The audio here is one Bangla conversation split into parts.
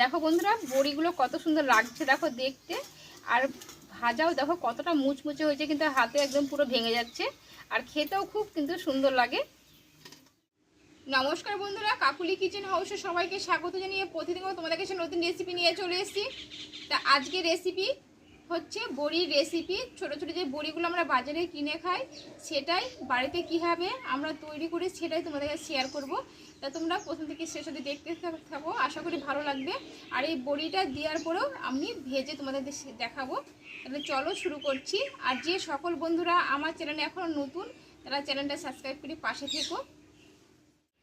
দেখো বন্ধুরা, বড়িগুলো কত সুন্দর লাগছে, দেখো দেখতে। আর ভাজাও দেখো কতটা মুচমুচে হয়েছে, কিন্তু হাতে একদম পুরো ভেঙে যাচ্ছে। আর খেতেও খুব কিন্তু সুন্দর লাগে। নমস্কার বন্ধুরা, কাকুলি কিচেন হাউসে সবাইকে স্বাগত জানিয়ে প্রতিদিন তোমাদের কাছে নতুন রেসিপি নিয়ে চলে এসেছি। তা আজকে রেসিপি হচ্ছে বড়ির রেসিপি ছোট ছোট যে বড়িগুলো আমরা বাজারে কিনে খাই, সেটাই বাড়িতে কীভাবে আমরা তৈরি করি সেটাই তোমাদের কাছে শেয়ার করব। তা তোমরা প্রথম থেকে শেষ অবধি দেখতে থাকো আশা করি ভালো লাগবে। আর এই বড়িটা দেওয়ার পরেও আমি ভেজে তোমাদের দেখাবো। তাহলে চলো শুরু করছি। আর যে সকল বন্ধুরা আমার চ্যানেলে এখনও নতুন, তারা চ্যানেলটা সাবস্ক্রাইব করে পাশে থেকো।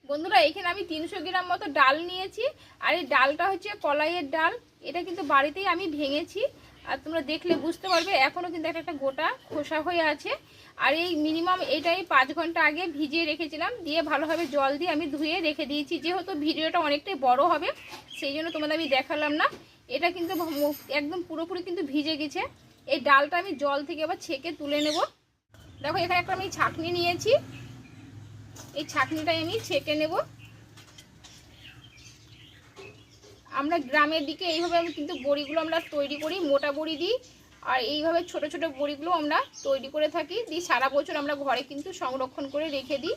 বন্ধুরা, এখানে আমি তিনশো গ্রাম মতো ডাল নিয়েছি। আর এই ডালটা হচ্ছে কলাইয়ের ডাল। এটা কিন্তু বাড়িতেই আমি ভেঙেছি। আর তোমরা দেখলে বুঝতে পারবে এখনও কিন্তু একটা একটা গোটা খোসা হয়ে আছে। আর এই মিনিমাম এইটাই পাঁচ ঘণ্টা আগে ভিজিয়ে রেখেছিলাম, দিয়ে ভালোভাবে জল দিয়ে আমি ধুয়ে রেখে দিয়েছি। যেহেতু ভিডিওটা অনেকটাই বড় হবে, সেই জন্য তোমাদের আমি দেখালাম না। এটা কিন্তু একদম পুরোপুরি কিন্তু ভিজে গেছে। এই ডালটা আমি জল থেকে আবার ছেঁকে তুলে নেব। দেখো, এখানে একটা আমি ছাঁকনি নিয়েছি। এই ছাঁকনিটাই আমি ছেঁকে নেব। আমরা গ্রামের দিকে এইভাবে আমি কিন্তু বড়িগুলো আমরা তৈরি করি, মোটা বড়ি দিই, আর এইভাবে ছোট ছোট বড়িগুলো আমরা তৈরি করে থাকি। দিই সারা বছর আমরা ঘরে কিন্তু সংরক্ষণ করে রেখে দিই।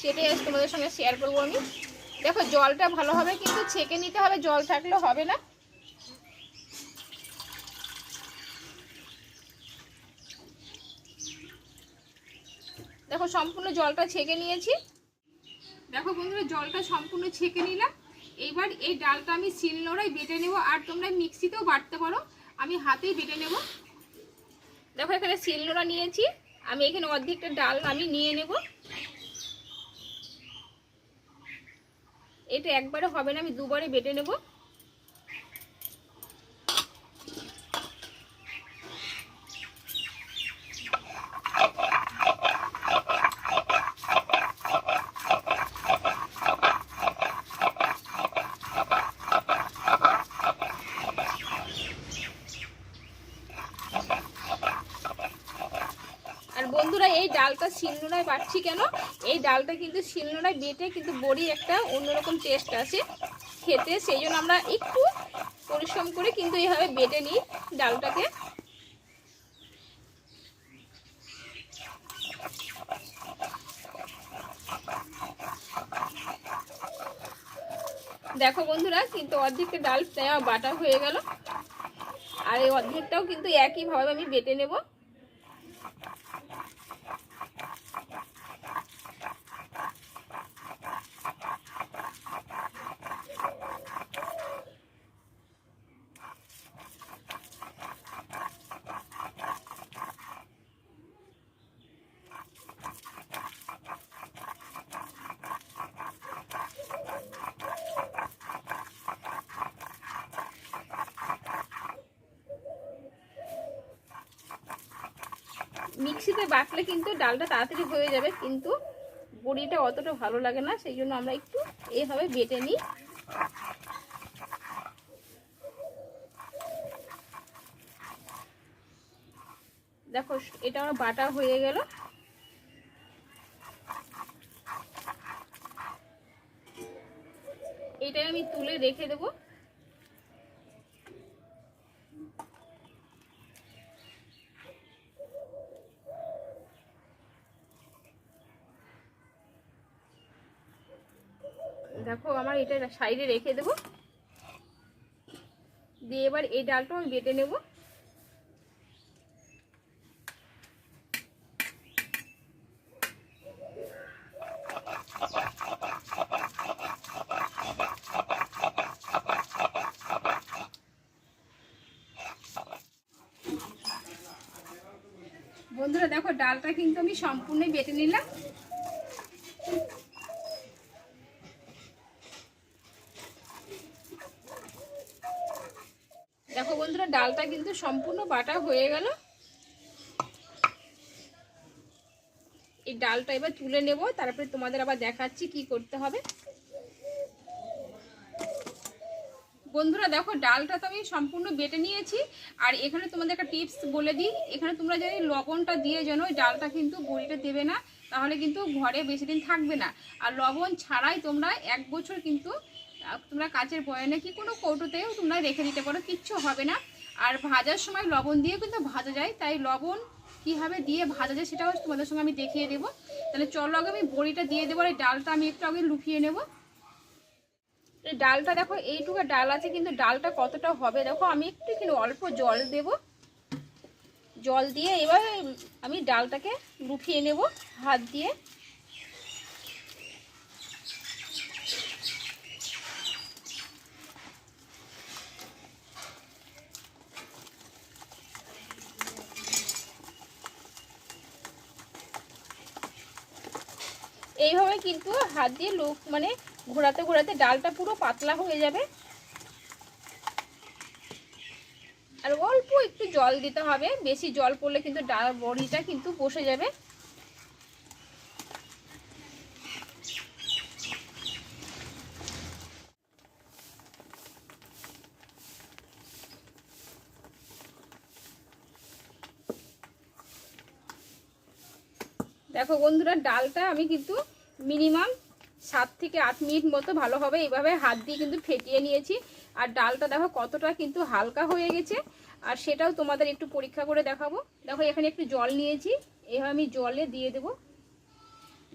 সেটাই আজ তোমাদের সঙ্গে শেয়ার করব আমি। দেখো, জলটা ভালোভাবে কিন্তু ছেঁকে নিতে হবে, জল থাকলে হবে না। দেখো, সম্পূর্ণ জলটা ছেঁকে নিয়েছি। দেখো বন্ধুরা, জলটা সম্পূর্ণ ছেঁকে নিলাম। এইবার এই ডালটা আমি শিলনোড়ায় বেটে নেব, আর তোমরা মিক্সিতেও বাটতে পারো। আমি হাতেই বেটে নেব। দেখো, এখানে শিলনোড়া নিয়েছি। আমি এখানে অর্ধেকটা ডাল আমি নিয়ে নেব। এটা একবারে হবে না, আমি দুবারে বেটে নেব। বন্ধুরা, এই ডালটা শিলনোড়ায় বাটছি কেন? এই ডালটা কিন্তু শিলনোড়ায় বেটে কিন্তু বড়ি একটা অন্যরকম টেস্ট আছে খেতে, সেই জন্য আমরা একটু পরিশ্রম করে কিন্তু এইভাবে বেটে নিই ডালটাকে। দেখো বন্ধুরা, কিন্তু অর্ধেকটা ডাল বাটা হয়ে গেল। আর এই অর্ধেকটাও কিন্তু একইভাবে আমি বেটে নেব। মিক্সিতে বাটলে কিন্তু ডালটা তাড়াতাড়ি হয়ে যাবে, কিন্তু বড়িটা অতটা ভালো লাগে না, সেই জন্য আমরা একটু এইভাবে বেটে নিই। দেখো এটা আমার বাটা হয়ে গেল। এটাই আমি তুলে রেখে দেবো। দেখো আমার এটা সাইডে রেখে দেবো। দিয়ে এবার এই ডালটা আমি বেটে নেব। বন্ধুরা দেখো ডালটা কিন্তু আমি সম্পূর্ণই বেটে নিলাম দেখো বন্ধুরা ডালটা কিন্তু সম্পূর্ণ বাটা হয়ে গেল। এই ডালটা এবার তুলে নেব, তারপরে তোমাদের আবার দেখাচ্ছি কি করতে হবে। বন্ধুরা, দেখো, ডালটা তো আমি সম্পূর্ণ বেটে নিয়েছি, আর এখানে তোমাদের একটা টিপস বলে দিই। এখানে তোমরা যদি লবণটা দিয়ে যেন ডালটা কিন্তু বড়িটা দেবে না, তাহলে কিন্তু ঘরে বেশি দিন থাকবে না। আর লবণ ছাড়াই তোমরা এক বছর কিন্তু তোমরা কাচের বয়ানে কি কোনো কৌটোতেও তোমরা রেখে দিতে পারো, কিচ্ছু হবে না। আর ভাজার সময় লবণ দিয়ে কিন্তু ভাজা যায়। তাই লবণ কীভাবে দিয়ে ভাজা যায় সেটাও তোমাদের সঙ্গে আমি দেখিয়ে দেবো। তাহলে চলো আগে আমি বড়িটা দিয়ে দেবো, আর ডালটা আমি একটু আগে লুকিয়ে নেব। ডালটা দেখো, এইটুকু ডাল আছে, কিন্তু ডালটা কতটা হবে দেখো, আমি একটু কিন্তু অল্প জল দেব। জল দিয়ে এবার আমি ডালটাকে লুকিয়ে নেব হাত দিয়ে। এইভাবে কিন্তু হাত দিয়ে লোক মানে ঘোরাতে ঘোরাতে ডালটা পুরো পাতলা হয়ে যাবে। আর অল্প একটু জল দিতে হবে, বেশি জল পড়লে কিন্তু ডাল বড়িটা কিন্তু বসে যাবে। দেখো বন্ধুরা, ডালটা আমি কিন্তু মিনিমাম সাত থেকে আট মিনিট মতো ভালোভাবে এইভাবে হাত দিয়ে কিন্তু ফেটিয়ে নিয়েছি। আর ডালটা দেখো কতটা কিন্তু হালকা হয়ে গেছে। আর সেটাও তোমাদের একটু পরীক্ষা করে দেখাবো। দেখো এখানে একটু জল নিয়েছি এইভাবে আমি জলে দিয়ে দেব।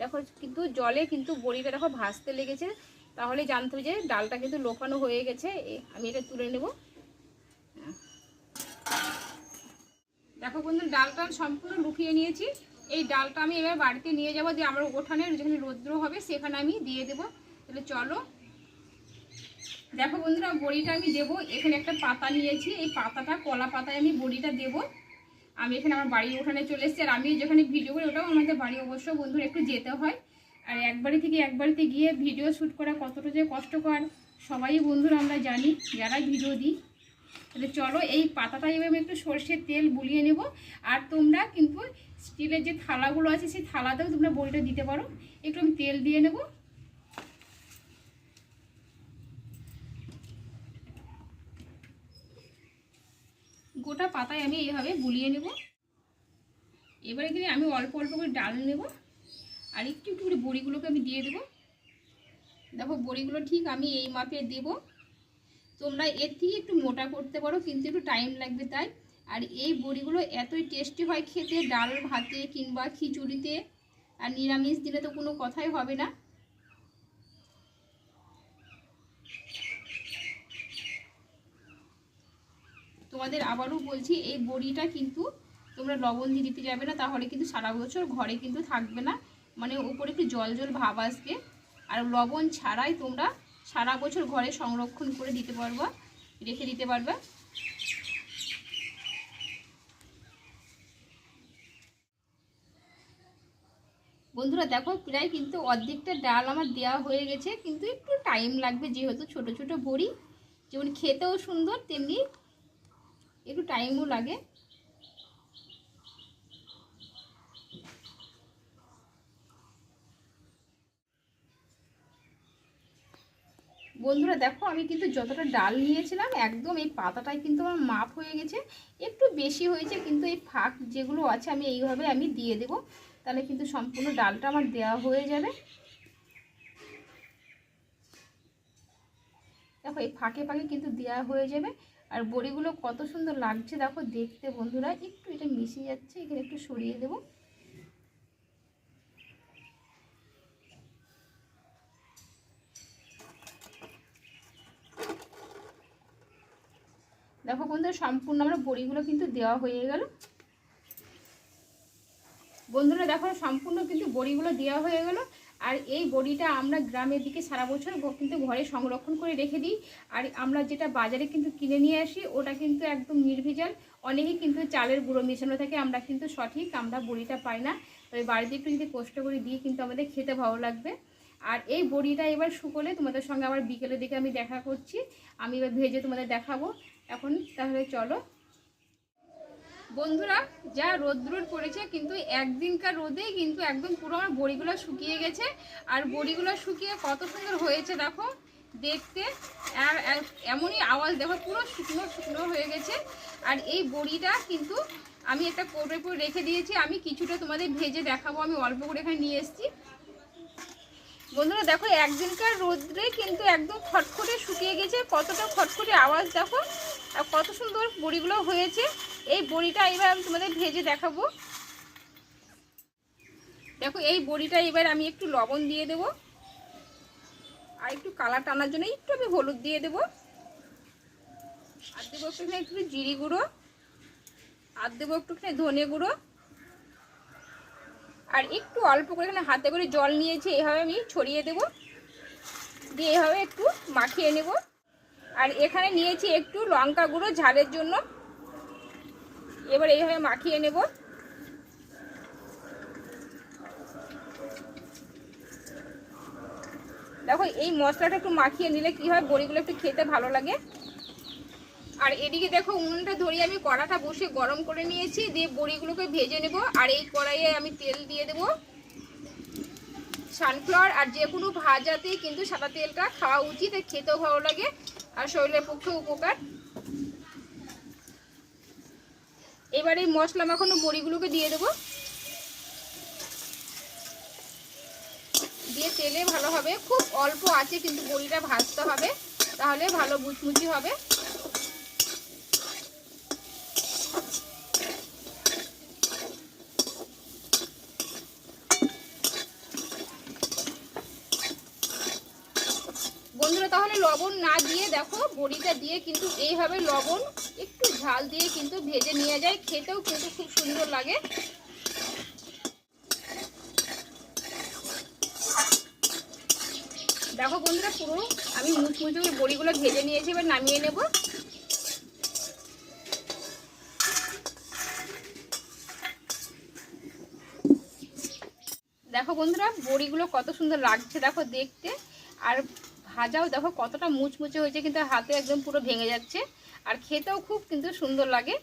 দেখো কিন্তু জলে কিন্তু বড়িটা দেখো ভাসতে লেগেছে। তাহলে জানতে যে ডালটা কিন্তু লোকানো হয়ে গেছে আমি এটা তুলে নেব। দেখো বন্ধু ডালটা সম্পূর্ণ লুকিয়ে নিয়েছি। এই ডালটা আমি এবার বাড়িতে নিয়ে যাব, যে আমার উঠানের যেখানে রৌদ্র হবে সেখানে আমি দিয়ে দেবো। তাহলে চলো। দেখো বন্ধুরা, বড়িটা আমি দেবো। এখানে একটা পাতা নিয়েছি। এই পাতাটা, কলা পাতায় আমি বড়িটা দেবো। আমি এখানে আমার বাড়ির উঠানে চলে এসেছি। আর আমি যেখানে ভিডিও করি ওটাও আমাদের বাড়ি অবশ্য। বন্ধুরা, একটু যেতে হয়। আর এক বাড়ি থেকে এক বাড়িতে গিয়ে ভিডিও শ্যুট করা কতটা যে কষ্টকর, সবাই বন্ধুরা আমরা জানি, যারা ভিডিও দিই। তাহলে চলো এই পাতাটা আমি একটু সর্ষের তেল বুলিয়ে নেব। আর তোমরা কিন্তু স্টিলের যে থালাগুলো আছে, সেই থালাতেও তোমরা বড়িটা দিতে পারো। একটু আমি তেল দিয়ে নেব। গোটা পাতায় আমি এইভাবে বুলিয়ে নেব। এবারে কিন্তু আমি অল্প অল্প করে ডাল নেব। আর একটু একটু করে বড়িগুলোকে আমি দিয়ে দেবো। দেখো, বড়িগুলো ঠিক আমি এই মাপে দেবো। তোমরা এর থেকে একটু মোটা করতে পারো, কিন্তু একটু টাইম লাগবে তাই। আর এই বড়িগুলো এতই টেস্টি হয় খেতে, ডাল ভাতে কিংবা খিচুড়িতে, আর নিরামিষ দিলে তো কোনো কথাই হবে না। তোমাদের আবারও বলছি, এই বড়িটা কিন্তু তোমরা লবণ দিয়ে দিতে যাবে না, তাহলে কিন্তু সারা বছর ঘরে কিন্তু থাকবে না। মানে উপরে একটু জল জল ভাব আসবে। আর লবণ ছাড়াই তোমরা সারা বছর ঘরে সংরক্ষণ করে দিতে পারবা, রেখে দিতে পারবা। বন্ধুরা দেখো, প্রায় কিন্তু অর্ধেকটা ডাল আমার দেওয়া হয়ে গেছে, কিন্তু একটু টাইম লাগবে যেহেতু ছোট ছোট বড়ি। যেমন খেতেও সুন্দর, তেমনি একটু টাইমও লাগে। বন্ধুরা দেখো, আমি কিন্তু যতটা ডাল নিয়েছিলাম, একদম এই পাতাটাই কিন্তু আমার মাপ হয়ে গেছে। একটু বেশি হয়েছে, কিন্তু এই ফাঁক যেগুলো আছে আমি এইভাবে আমি দিয়ে দেব। তাহলে কিন্তু সম্পূর্ণ ডালটা আমার দেওয়া হয়ে যাবে। দেখো, এই ফাঁকে ফাঁকে কিন্তু দেওয়া হয়ে যাবে। আর বড়িগুলো কত সুন্দর লাগছে, দেখো, দেখতে বন্ধুরা। একটু এটা মিশে যাচ্ছে, এখানে একটু সরিয়ে দেবো। দেখো বন্ধুরা সম্পূর্ণ আমরা বড়িগুলো কিন্তু দেওয়া হয়ে গেল। বন্ধুরা দেখো সম্পূর্ণ কিন্তু বড়িগুলো দেওয়া হয়ে গেল। আর এই বড়িটা আমরা গ্রামের দিকে সারা বছর কিন্তু ঘরে সংরক্ষণ করে রেখে দিই। আর আমরা যেটা বাজারে কিন্তু কিনে নিয়ে আসি, ওটা কিন্তু একদম নির্ভেজাল। অনেকেই কিন্তু চালের গুঁড়ো মেশানো থাকে, আমরা কিন্তু সঠিক আমরা বড়িটা পাই না। তবে বাড়িতে একটু যদি কষ্ট করে দিই কিন্তু আমাদের খেতে ভালো লাগবে। আর এই বড়িটা এবার শুকোলে তোমাদের সঙ্গে আবার বিকেলের দিকে আমি দেখা করছি। আমি এবার ভেজে তোমাদের দেখাবো। এখন তাহলে চলো। বন্ধুরা, যা রোদ্রুর পড়েছে, কিন্তু একদিনকার রোদেই কিন্তু একদম পুরো আমার বড়িগুলো শুকিয়ে গেছে। আর বড়িগুলো শুকিয়ে কত সুন্দর হয়েছে, দেখো। দেখতে এমনই আওয়াজ, দেখো, পুরো শুকনো শুকনো হয়ে গেছে। আর এই বড়িটা কিন্তু আমি একটা উপর রেখে দিয়েছি। আমি কিছুটা তোমাদের ভেজে দেখাবো, আমি অল্প করে এখানে নিয়ে এসেছি। বন্ধুরা দেখো, একদিনকার রোদ্রে কিন্তু একদম খটখটে শুকিয়ে গেছে। কতটা খটখটে আওয়াজ দেখো, আর কত সুন্দর বড়িগুলো হয়েছে। এই বড়িটা এবার আমি তোমাদের ভেজে দেখাবো। দেখো, এই বড়িটা এবার আমি একটু লবণ দিয়ে দেব। আর একটু কালার টানার জন্য একটু আমি হলুদ দিয়ে দেব। আর দেবো একটুখানি একটু জিরি গুঁড়ো। আর দেবো একটুখানি ধনে গুঁড়ো। আর একটু অল্প করে এখানে হাতে করে জল নিয়েছি এইভাবে আমি ছড়িয়ে দেব। দিয়ে এভাবে একটু মাখিয়ে নেব। আর এখানে নিয়েছি একটু লঙ্কা গুঁড়ো ঝালের জন্য। এবার এইভাবে মাখিয়ে নেব। দেখো, এই মশলাটা একটু মাখিয়ে নিলে কি হয়, বড়িগুলো একটু খেতে ভালো লাগে। আর এদিকে দেখো উনুনটা ধরিয়ে আমি কড়াটা বসে গরম করে নিয়েছি, দিয়ে বড়িগুলোকে ভেজে নেব, আর এই কড়াইয়ে আমি তেল দিয়ে দেব। সানফ্লাওয়ার আর যে কোনো ভাজাতে কিন্তু সাদা তেলটা খাওয়া উচিত খেতেও ভালো লাগে, আর শরীরের পক্ষে উপকার। এবার মশলা মাখানো বড়িগুলোকে দিয়ে দেবো। দিয়ে তেলে ভালো হবে, খুব অল্প আছে কিন্তু বড়িটা ভাজতে হবে, তাহলে ভালো মুচমুচি হবে বন্ধুরা তাহলে লবণ না দিয়ে দেখো, বড়িটা দিয়ে কিন্তু এইভাবে লবণ একটু ঝাল দিয়ে কিন্তু ভেজে নিয়ে যায়। খেতেও কিন্তু খুব সুন্দর লাগে। দেখো বন্ধুরা, পুরো আমি মুচমুচে বড়িগুলো ভেজে নিয়েছি, এবার নামিয়ে নেব। দেখো বন্ধুরা, বড়িগুলো কত সুন্দর লাগছে, দেখো দেখতে। আর ভাজাও দেখো কতটা মুচমুচে হয়েছে, কিন্তু হাতে একদম পুরো ভেঙে যাচ্ছে। আর খেতেও খুব কিন্তু সুন্দর লাগে।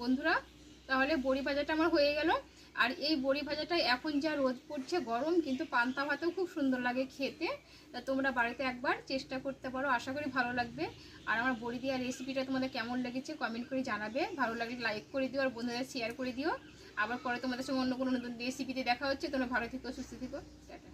বন্ধুরা, তাহলে বড়ি ভাজাটা আমার হয়ে গেল। আর এই বড়ি ভাজাটা এখন যা রোদ পড়ছে গরম, কিন্তু পান্তা ভাতেও খুব সুন্দর লাগে খেতে। তা তোমরা বাড়িতে একবার চেষ্টা করতে পারো, আশা করি ভালো লাগবে। আর আমার বড়ি দেওয়ার রেসিপিটা তোমাদের কেমন লেগেছে কমেন্ট করে জানাবে। ভালো লাগলে লাইক করে দিও আর বন্ধুদের শেয়ার করে দিও। আবার পরে তোমাদের সঙ্গে অন্য কোনো নতুন রেসিপিতে দেখা হচ্ছে। তোমরা ভালো থেকো, সুস্থ থেকো। টাটা।